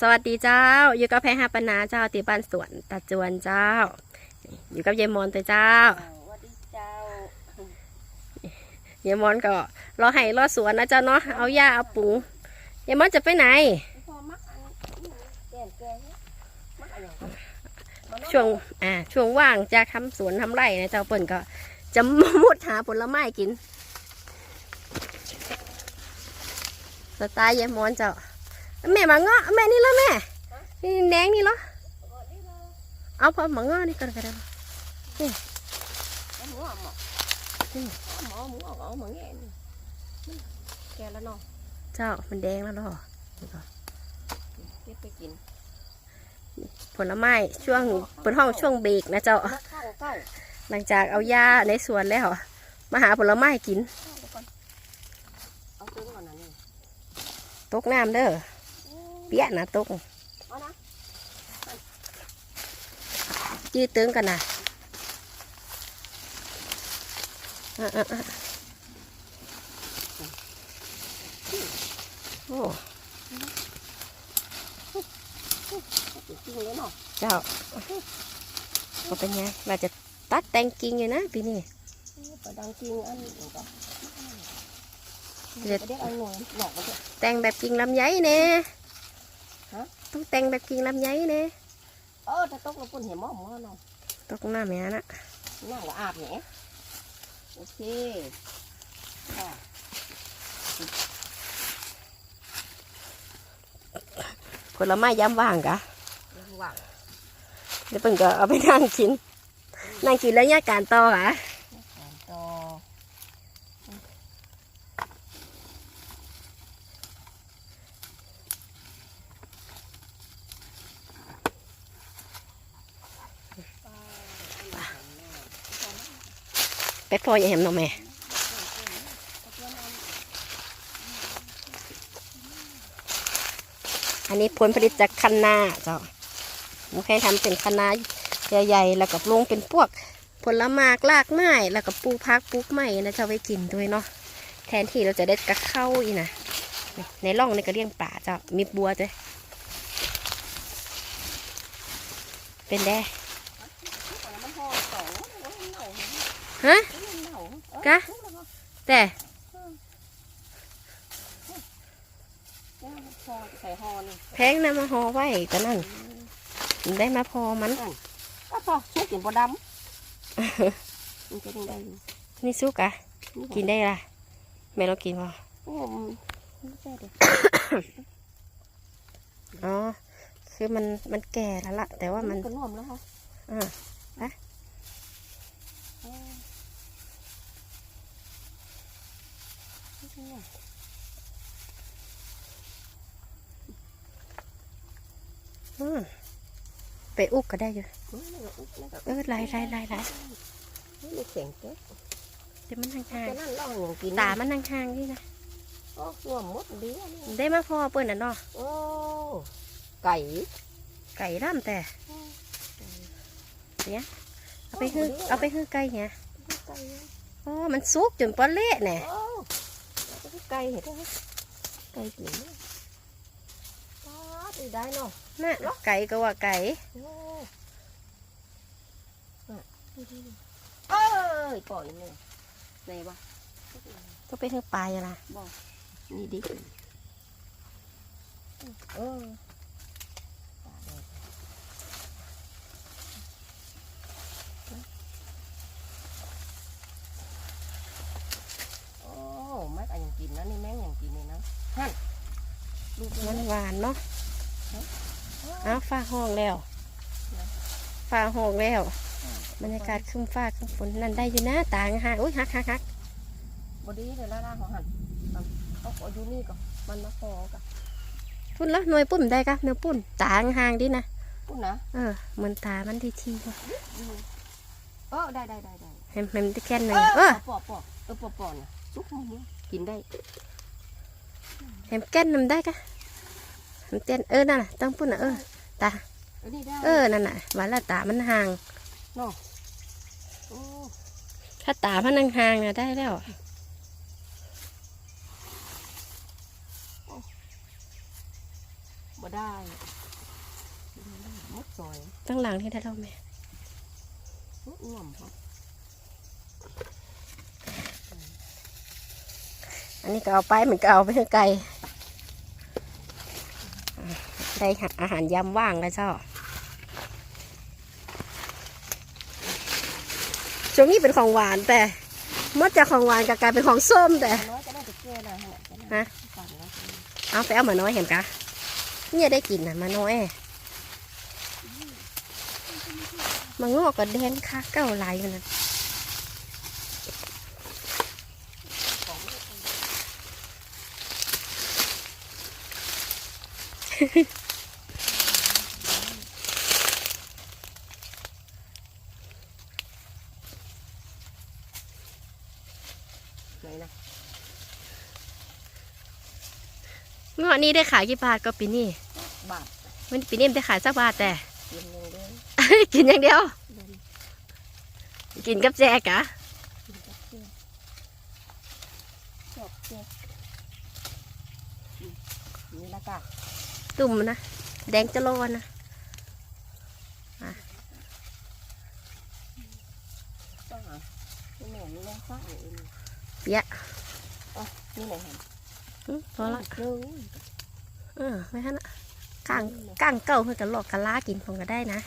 สวัสดีเจ้า อยู่กับแพรฮาปนาเจ้าตีบ้านสวนตาจวนเจ้า อยู่กับยายมอนตัวเจ้าสวัสดีเจ้ายายมอนก็รอให้รอสวนนะเจ้าเนาะเอาหญ้าเอาปุ๋งยายมอนจะไปไหนพอมักอันนี้แก่แก่มักอะไรอย่างช่วงอ่าช่วงว่างจากทำสวนทำไร่นะเจ้าเปิ่นก็จะมุดหาผลไม้กินสไตล์ยายมอนเจ้า แม่มาเงาะแม่นี่ล้วแม่นี่แดงนี่เหรอเอาพอมาเงาะนี่ก่อนก็ได้หมูอะหมอหมอหมูอะหมอหมูแง่แกแล้วเนาะเจ้ามันแดงแล้วเหรอเก็บไปกินผลไม้ช่วงเปิดห้องช่วงเบรกนะเจ้า หลังจากเอาหญ้าในสวนแล้ว มาหาผลไม้กินเอาซื้อก่อนนะนี่ตกน้ำเด้อ เปี้ยนะตกเอานะยืดตึงกันนะอะอะอะโอ้จริ ฮะต้องแต่งแบบกิ่งลำไยเน่เออถ้าตกเราปุ่นเห็นหม้อหม้อเนาะตกน้ำแม่นะน่าว่าอาบเนี่ยโอเคค่ะผลไม้ย้ำว่างกะระวังเดี๋ยวเพิ่นก็เอาไปนั่งกินนั่งกินแล้วแยกการต่อค่ะ ต่อ ไปพออย่เห็นน้องแม่อันนี้ผลผลิตจากคะน้าเจ้าผมเคยทำเป็นคะน้าใหญ่ๆแล้วก็ลงเป็นพวกผลไม้รากไม้แล้วก็ปลูกพักปลูกไม้นะเจ้าไว้กินด้วยเนาะแทนที่เราจะได้กระเข้าอีนะในร่องในี่ก็เลี้ยงปลาเจ้ามีบัวด้วยเป็นแด้มันห่อสองฮะ กะแต่ห่อใส่ห่อนี่แพงนะมาห่อไว้ก็นั่นได้มาพอมันก็พอชุบกินปลาดำมันจะได้อยู่นี่ซุกอะกินได้ละแม่เรากินพอโอ้ไม่ใช่เด็กอ๋อ คือมันมันแก่แล้วล่ะ แต่ว่ามันก็น่วมแล้วค่ะอ่า ไปอืมไปอุกก็ได้อยู่เออไล่ไล่ไล่ไล่นี่เสียงเก๊กเดี๋ยวมันห่างจะนั่นล่องอย่างกินๆตามันห่างๆนี่นะโอ้น่วมมดดีอันนี้ได้มาพอเปิ้นน่ะเนาะโอ้ไก่ ไก่ร่ำแต่เนี่ยเอาไปฮื้อเอาไปฮื้อไก่เนี่ยไก่โอ้มันสุกจนปอเละแน่โอ้ไก่เห็นไหมไก่กินป้าดีได้เนาะ น่ะไก่ก็ว่าไก่โอ้เอ้ยปล่อยเลยไหนวะก็ไปฮื้อปลาอย่าละนี่ดิเออโอ้แม่ก็ยังกินนะนี่แม่งยังกินเลยนะฮั่นลูกมันั้นนหวานเนาะ อ้าวฟ้าห้องแล้วฟ้าห้องแล้ว บรรยากาศครึ้มฟ้าครึ้มฝนนั่นได้อยู่นะต่างห่างอุ้ยฮักฮักฮักบดีเดี๋ยวล่าของหันเขาขออยู่นี่ก่อนมันมาพอกับพุ่นแล้วหน่วยปุ่นได้กะเนื้อปุ่นต่างห่างดินะพูดนะเออเหมือนตามันทีทีเออได้ได้ได้ได้เห็นมันที่แค่นหนึ่งเอเอออปอปอเออปอปอนะซุกมันกินได้เห็นแก้นนำได้กะเห็นเต้นเออนั่นน่ะต้องปุ่นน่ะเออ ตาเออนี่ได้เออ นั่นน่ะหวานละตามันห่างเนาะโอ้ถ้าตามันห่างๆน่ะได้แล้วบบ่ได้มดซอยตั้งหลังที่ได้เท่าแม่มดง่วมครับอันนี้ก็เอาไปเหมือนก็เอาไปให้ไก่อะ ได้อาหารยำว่างแล้วเจ้า ช่วงนี้เป็นของหวานแต่มดจากของหวานก็กลายเป็นของส้มแต่น้ยจะได้จะเกลือนะฮะจะได้ฮะเอาไปเอามาน้อยเห็นกะเนี่ยได้กินนะมาน้อยมางอกกับแดงค่าเก้าลายมันนะ ไหนนะ ง อกนี้ได้ขายกี่บาทก็ปีนี้บาทมันปีนี้มันได้ขายสักบาทแต่ กินหนึ่งเดือนกินอย่างเดียวเดือนกินกับแจกะกินกับเกลือชอบเกลืออืมนี่ละกะตุ่มนะแดงจะโลนนะต้องหานี่แม่นี่แม่ฟ้าเองเปียะนี่ไหนเห็นอืมพอละ เออไม่ฮะนะก้างก้างเก่าเพื่อกันหลอกกันล้ากินคงก็ได้นะ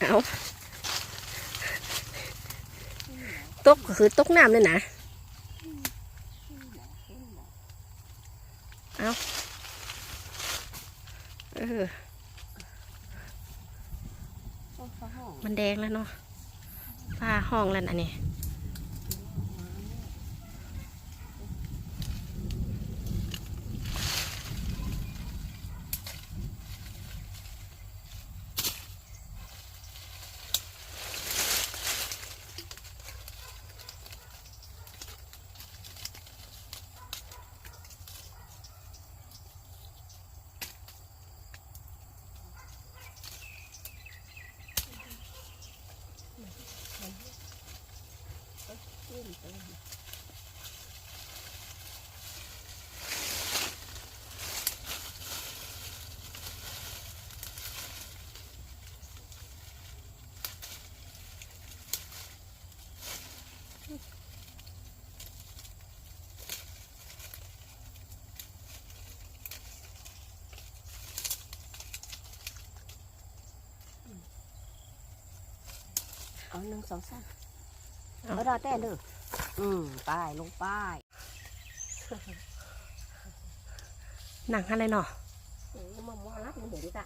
เอาตกก็คือตกน้ำเลยนะเออมันแดงแล้วเนาะฟ้าห้องแล้วนะนี่ เอาหนึ่งสองสามเอาดาแต่เด้ออืมป้ายลงป้ายหนังอะไรเนาะเออมามอรับมันเห็นดิจ้ะ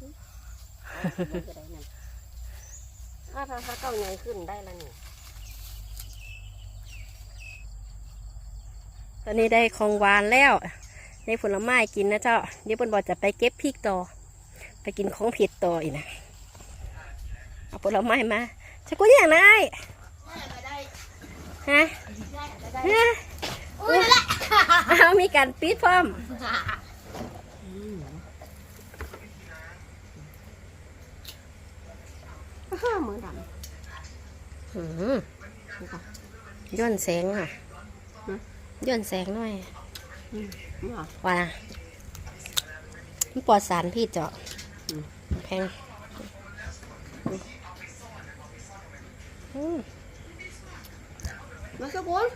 อืมเอามันจะได้นั่นถ้าถ้าถ้าเก้าใหญ่ขึ้นได้แล้วนี่ตอนนี้ได้ของหวานแล้ว ในผลไม้กินนะเจ้าเดี๋ยวเปิ้นบอกจะไปเก็บพริกต่อ ไปกินของผิดต่ออีกนะเอา ผลไม้มาชักกูอย่างไรฮะฮะเอามีการปิดพร้อมห้ามือดหืมย้อนแสงอะย้อนแสงหน่อยำนี่เหรอว่านะมันปลอดสารพิษเจาะอืมแพง มมาสักคน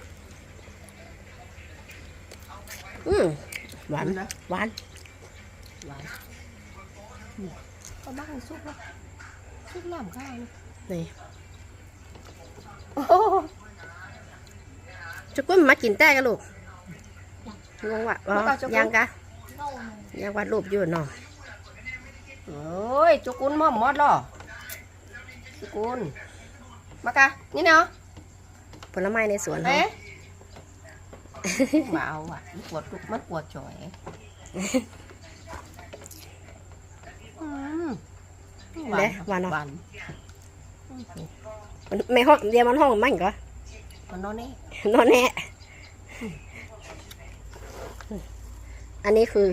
อืมหวานนะหวานหวานอืมเอาบ้างซุปละซุปน้ำข้าวนะนี่โอ้โหจุกุ้ยมากินแต่กันลูกงงวะอ๋อยังกะยังวาดรูปอยู่เนาะเอ้ยจุกุนมอมมอดหรอจุกุน มากะนี่เนาะผลไม้ในสวนเราเอ๊ะมาเอาอะมันปวดทุกมันปวดจ่อยอืมเด้หวานเนาะหวานมันไม่ห้องเดียวมันห้องมันก็มันนอนนี่นอนแน่อันนี้คือ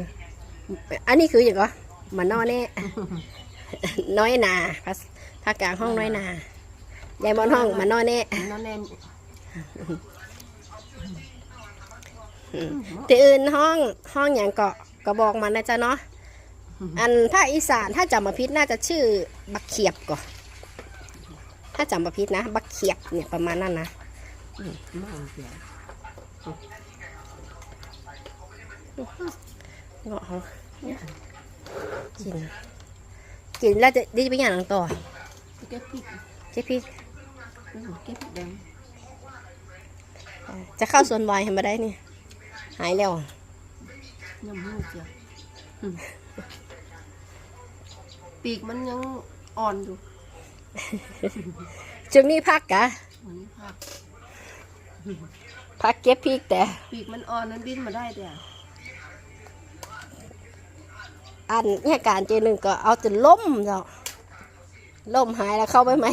อันนี้คืออย่างก็มันนอนแน่น้อยนาภาษภาคกลางห้องน้อยนา ยายมอนห้องมันนอนแน่มันนอนแน่อืมที่อื่นห้องห้องอย่างเกาะก็บอกมานะจ๊ะเนาะอันภาคอีสานถ้าจำมาพิษน่าจะชื่อบักเขียบก่อนถ้าจำมาพิษนะบักเขียบเนี่ยประมาณนั้นนะมากเสียเงาะเขากินกินแล้วจะได้ไปอย่างหลังต่อเก็บพริกเจ๊พี่อืม เก็บพริกแดงจะเข้าสวนวายเห็นมาได้นี่หายแล้วยำหูเจียวอืมปีกมันยังอ่อนอยู่จึงนี้พักกะเหมือนภาพพักเก็บพริกแต่ ปีกมันอ่อนนั้นบินมาได้แต่อันเนี่ยการเจหนึ่งก็เอาจนล่มเจ้าล่มหายแล้วเข้าไปไหม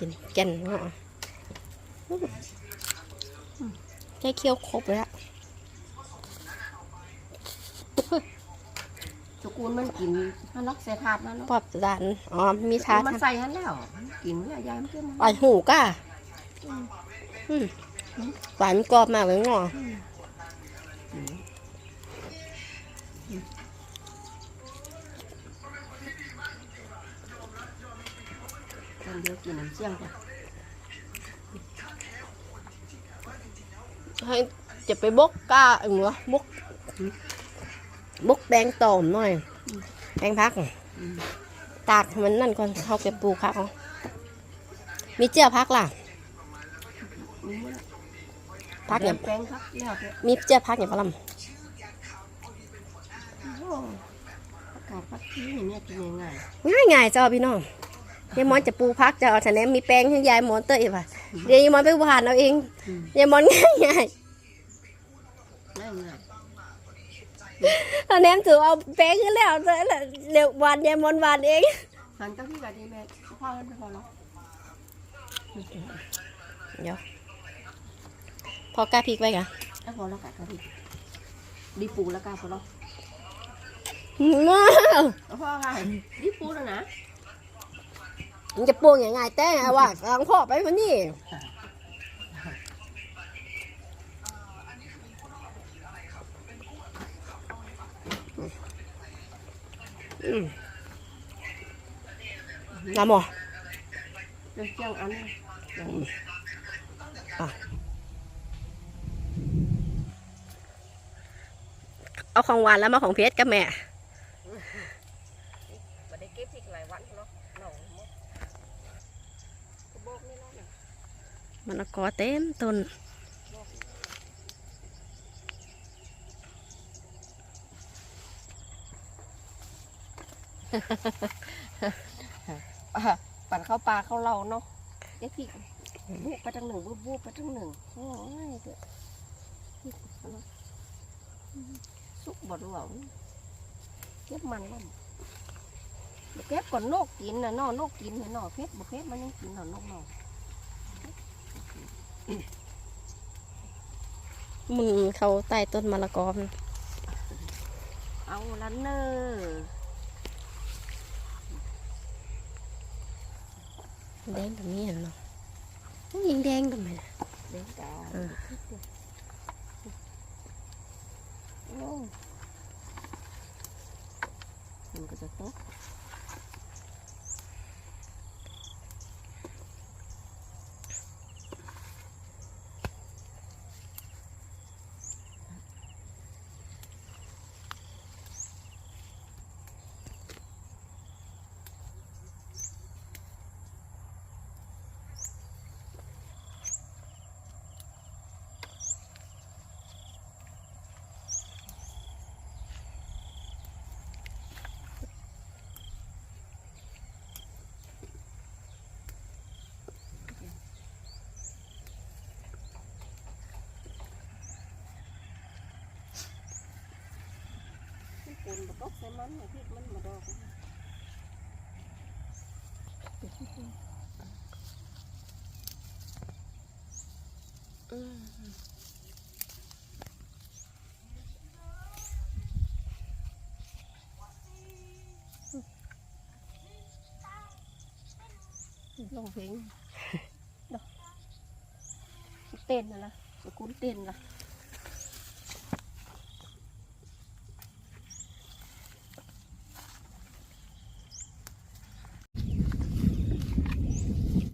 กินแก่นเนาะแค่เคี้ยวครบแล้วสกุลมันกินมันรักใส่ถาดแล้วเนาะปอบจานอ๋อมีทามันใส่หันแล้วมันกินเนี่ยยายมันเก็บมันปลาหูก้าอืมหวานกรอบมากเลยเน คนเดียวกินน้ำเชี่ยงจ้ะให้จะไปบกก้าเองเหรอบกบกแบงตอมหน่อยแบงพักอืมตากให้มันนั่นก่อนเขาเก็บปลูกพักเอามีเจ้าพักล่ะมีหมดพักแดอย่างงแป้งครับแล้วแต่มีเจ้าพักอย่างพลัมโอ้อากาศพักที่เนี่ยกินง่ายง่ายง่ายๆเจ้าพี่น้อง ยายมอนจะปลูกพักจะเอาแต่แนมมีแปลงให้ยายมอนเตยป่ะเดี๋ยวยายมอนไปหวานเอาเองๆอืมยายมอนง่ายง่ายง่ายง่ายๆตอนแนมถือเอาแปลงขึ้นแล้วเตยละเดี๋ยวหวานยายมอนหวานเองหันกับพี่แบบนี้แม่พ่อแล้วพอแล้วเดี๋ยวพอกล้าพริกไว้กะแล้วพอแล้วกัดกับพี่ดีปูแล้วกันพอแล้วว้าวแล้วพ่อค่ะดีปูแล้วนะ มันจะปลูกยังไงแต่ว่าหลังพ่อไปคนนี้น้ำหมอเจียงอันเอาของหวานแล้วมาของเพชรกับแม่ มาได้เก็บพริกหลายวันแล้วหนองมดกระบอกนี่แล้วเนี่ย มันกอเต็มต้นปั่นเข้าปลาเข้าเราเนาะเก็บพริกบุบไปทั้งหนึ่งบุบบุบไปทั้งหนึ่งโอ้ยเถอะสุกบดหลวงเก็บมันแล้วเก็บก่อนนกกินนะนอนกกินนะนอเพชรบุเพชรมันยังกินนอนกนอ มันเขาใต้ต้นมะละกอมันเอาละเนอแดงแบบนี้เห็นเนาะยิงแดงทำไมน่ะเด็กกา เออ โอ้มันก็จะตก ปูนมาตกใส่มันให้พริกมันมาดอกนลงเพลงเต้นนะนะสกุลเต้นล่ะ